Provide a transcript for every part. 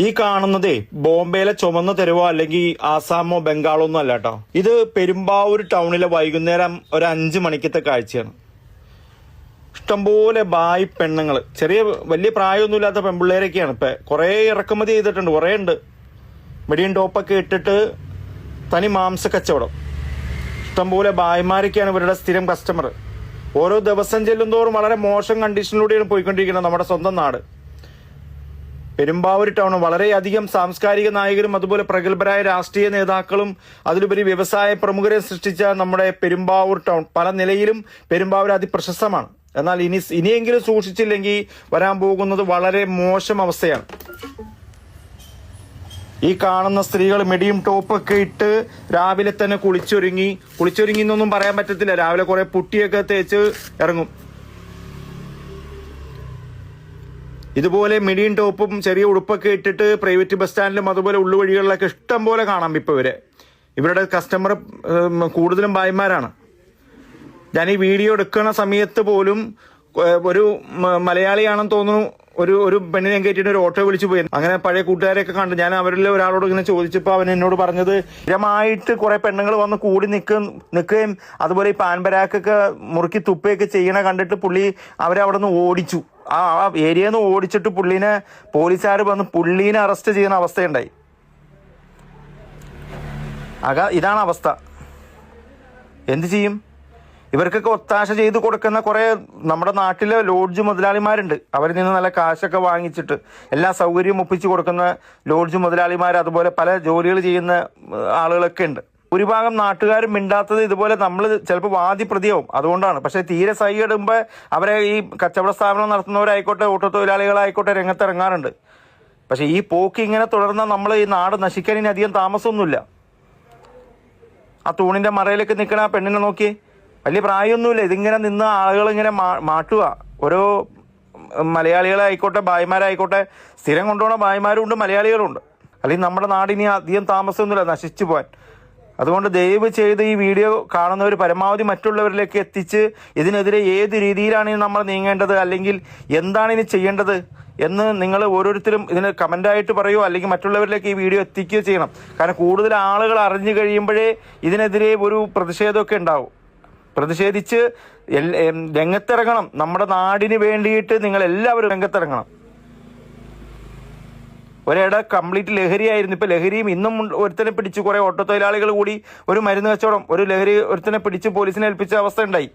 ഈ കാണുന്നതേ ബോംബെയിലെ ചുമന്ന തെരുവോ അല്ലെങ്കിൽ ആസാമോ ബംഗാളോ ഒന്നും അല്ല കേട്ടോ ഇത് പെരുമ്പാവൂർ ടൗണിലെ വൈകുന്നേരം ഒരു അഞ്ച് മണിക്കത്തെ കാഴ്ചയാണ്. ഇഷ്ടംപോലെ ബായി പെണ്ണുങ്ങൾ ചെറിയ വലിയ പ്രായമൊന്നുമില്ലാത്ത പെൺപിള്ളേരൊക്കെയാണ്. ഇപ്പൊ കുറേ ഇറക്കുമതി ചെയ്തിട്ടുണ്ട്. കുറേ ഉണ്ട്. മെഡിയൻ ടോപ്പൊക്കെ ഇട്ടിട്ട് തനി മാംസ കച്ചവടം. ഇഷ്ടംപോലെ ബായിമാരൊക്കെയാണ് ഇവരുടെ സ്ഥിരം കസ്റ്റമർ ഓരോ ദിവസം ചെല്ലുന്തോറും വളരെ മോശം കണ്ടീഷനിലൂടെയാണ് പോയിക്കൊണ്ടിരിക്കുന്നത് നമ്മുടെ സ്വന്തം നാട്. പെരുമ്പാവൂർ ടൗൺ വളരെയധികം സാംസ്കാരിക നായകരും അതുപോലെ പ്രഗത്ഭരായ രാഷ്ട്രീയ നേതാക്കളും അതിലുപരി വ്യവസായ പ്രമുഖരെ സൃഷ്ടിച്ച നമ്മുടെ പെരുമ്പാവൂർ ടൗൺ. പല നിലയിലും പെരുമ്പാവൂർ അതിപ്രശസ്തമാണ്. എന്നാൽ ഇനി ഇനിയെങ്കിലും സൂക്ഷിച്ചില്ലെങ്കിൽ വരാൻ പോകുന്നത് വളരെ മോശം അവസ്ഥയാണ്. ഈ കാണുന്ന സ്ത്രീകൾ മെഡിയും ടോപ്പൊക്കെ ഇട്ട് രാവിലെ തന്നെ കുളിച്ചൊരുങ്ങി. കുളിച്ചൊരുങ്ങി എന്നൊന്നും പറയാൻ പറ്റത്തില്ല. രാവിലെ കുറെ പുട്ടിയൊക്കെ തേച്ച് ഇറങ്ങും. ഇതുപോലെ മിഡിയും ടോപ്പും ചെറിയ ഉടുപ്പൊക്കെ ഇട്ടിട്ട് പ്രൈവറ്റ് ബസ് സ്റ്റാൻഡിലും അതുപോലെ ഉള്ളുവഴികളിലൊക്കെ ഇഷ്ടം പോലെ കാണാം ഇപ്പോൾ ഇവരെ. ഇവരുടെ കസ്റ്റമർ കൂടുതലും ഭായിമാരാണ്. ഞാൻ ഈ വീഡിയോ എടുക്കുന്ന സമയത്ത് പോലും ഒരു മലയാളിയാണെന്ന് തോന്നുന്നു ഒരു ഒരു പെണ്ണിനെ കയറ്റിയിട്ട് ഒരു ഓട്ടോ വിളിച്ചു പോയി. അങ്ങനെ പഴയ കൂട്ടുകാരെയൊക്കെ കണ്ടു ഞാൻ അവരിൽ ഒരാളോട് ഇങ്ങനെ ചോദിച്ചപ്പോൾ അവൻ എന്നോട് പറഞ്ഞത് സ്ഥിരമായിട്ട് കുറെ പെണ്ണുങ്ങൾ വന്ന് കൂടി നിൽക്ക നിൽക്കുകയും അതുപോലെ ഈ പാൻപരാക്കൊക്കെ മുറുക്കി തുപ്പയൊക്കെ ചെയ്യണ കണ്ടിട്ട് പുള്ളി അവരവിടെ നിന്ന് ഓടിച്ചു. ആ ആ ഏരിയയിൽ നിന്ന് ഓടിച്ചിട്ട് പുള്ളീനെ പോലീസുകാർ വന്ന് പുള്ളീനെ അറസ്റ്റ് ചെയ്യുന്ന അവസ്ഥയുണ്ടായി. അക ഇതാണ് അവസ്ഥ. എന്ത് ചെയ്യും? ഇവർക്കൊക്കെ ഒത്താശ ചെയ്ത് കൊടുക്കുന്ന കുറേ നമ്മുടെ നാട്ടിലെ ലോഡ്ജ് മുതലാളിമാരുണ്ട്. അവരിൽ നിന്ന് നല്ല കാശൊക്കെ വാങ്ങിച്ചിട്ട് എല്ലാ സൗകര്യവും ഒപ്പിച്ച് കൊടുക്കുന്ന ലോഡ്ജ് മുതലാളിമാർ അതുപോലെ പല ജോലികൾ ചെയ്യുന്ന ആളുകളൊക്കെ ഉണ്ട്. ഭൂരിഭാഗം നാട്ടുകാരും മിണ്ടാത്തത് ഇതുപോലെ നമ്മൾ ചിലപ്പോൾ വാദി പ്രതിയാവും. അതുകൊണ്ടാണ്. പക്ഷേ തീരെ സൈ ഇടുമ്പോൾ അവരെ ഈ കച്ചവട സ്ഥാപനം നടത്തുന്നവരായിക്കോട്ടെ ഓട്ടത്തൊഴിലാളികളായിക്കോട്ടെ രംഗത്തിറങ്ങാറുണ്ട്. പക്ഷേ ഈ പോക്ക് ഇങ്ങനെ തുടർന്നാൽ നമ്മൾ ഈ നാട് നശിക്കാൻ ഇനി അധികം താമസമൊന്നുമില്ല. ആ തൂണിന്റെ മറയിലേക്ക് നിൽക്കണ ആ പെണ്ണിനെ നോക്കി. വലിയ പ്രായമൊന്നുമില്ല. ഇതിങ്ങനെ നിന്ന് ആളുകൾ ഇങ്ങനെ മാട്ടുക. ഓരോ മലയാളികളായിക്കോട്ടെ ഭായിമാരായിക്കോട്ടെ സ്ഥിരം കൊണ്ടുപോകണ ഭായിമാരും ഉണ്ട് മലയാളികളും ഉണ്ട് അല്ലെങ്കിൽ നമ്മുടെ നാടിനി അധികം താമസമൊന്നുമില്ല നശിച്ചു പോകാൻ അതുകൊണ്ട് ദയവ് ചെയ്ത് ഈ വീഡിയോ കാണുന്നവർ പരമാവധി മറ്റുള്ളവരിലേക്ക് എത്തിച്ച് ഇതിനെതിരെ ഏത് രീതിയിലാണ് ഇനി നമ്മൾ നീങ്ങേണ്ടത്? അല്ലെങ്കിൽ എന്താണ് ഇനി ചെയ്യേണ്ടത്? എന്ന് നിങ്ങൾ ഓരോരുത്തരും ഇതിന് കമന്റായിട്ട് പറയുമോ അല്ലെങ്കിൽ മറ്റുള്ളവരിലേക്ക് ഈ വീഡിയോ എത്തിക്കുകയോ ചെയ്യണം. കാരണം കൂടുതൽ ആളുകൾ അറിഞ്ഞു കഴിയുമ്പോഴേ ഇതിനെതിരെ ഒരു പ്രതിഷേധമൊക്കെ ഉണ്ടാവും. പ്രതിഷേധിച്ച് രംഗത്തിറങ്ങണം. നമ്മുടെ നാടിന് വേണ്ടിയിട്ട് നിങ്ങൾ എല്ലാവരും രംഗത്തിറങ്ങണം. ഒരിട കംപ്ലീറ്റ് ലഹരിയായിരുന്നു ഇപ്പൊ ലഹരിയും ഇന്നും. ഒരുത്തനെ പിടിച്ചു കുറെ ഓട്ടോ തൊഴിലാളികൾ കൂടി ഒരു മരുന്ന് കച്ചവടം ഒരു ലഹരി ഒരുത്തനെ പിടിച്ച് പോലീസിനെ ഏൽപ്പിച്ച അവസ്ഥ ഉണ്ടായി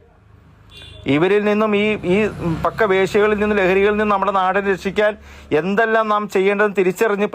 ഇവരിൽ നിന്നും ഈ ഈ പക്ക വേശ്യകളിൽ നിന്നും ലഹരികളിൽ നിന്നും നമ്മുടെ നാടിനെ രക്ഷിക്കാൻ എന്തെല്ലാം നാം ചെയ്യേണ്ടതെന്ന് തിരിച്ചറിഞ്ഞ്